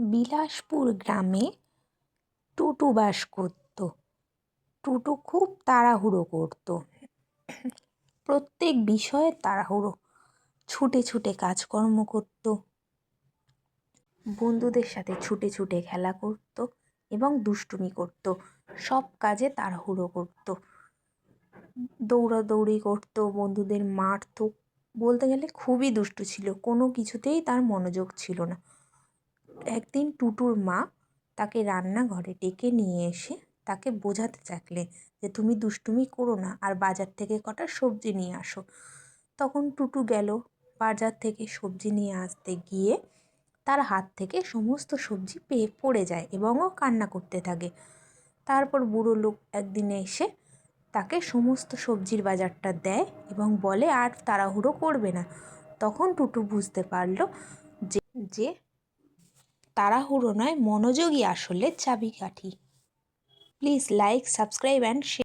বিলাসপুর গ্রামে টুটু বাস করত। টুটু খুব তাড়াহুড়ো করত। প্রত্যেক বিষয়ে তাড়াহুড়ো, ছুটে ছুটে কাজকর্ম করত। বন্ধুদের সাথে ছুটে ছুটে খেলা করত এবং দুষ্টুমি করত। সব কাজে তাড়াহুড়ো করত। দৌড়াদৌড়ি করত, বন্ধুদের মারত। বলতে গেলে খুবই দুষ্টু ছিল, কোনো কিছুতেই তার মনোযোগ ছিল না। একদিন টুটুর মা তাকে রান্নাঘরে ডেকে নিয়ে এসে তাকে বোঝাতে থাকলেন যে, তুমি দুষ্টুমি করো না আর বাজার থেকে কটা সবজি নিয়ে আসো। তখন টুটু গেল বাজার থেকে সবজি নিয়ে আসতে গিয়ে তার হাত থেকে সমস্ত সবজি পেয়ে পড়ে যায় এবং ও কান্না করতে থাকে। তারপর বুড়ো লোক একদিনে এসে তাকে সমস্ত সবজির বাজারটা দেয় এবং বলে, আর তাড়াহুড়ো করবে না। তখন টুটু বুঝতে পারল যে যে তাড়াহুড়ো নয় মনোযোগই আসলে চাবিকাঠি। Please like subscribe and share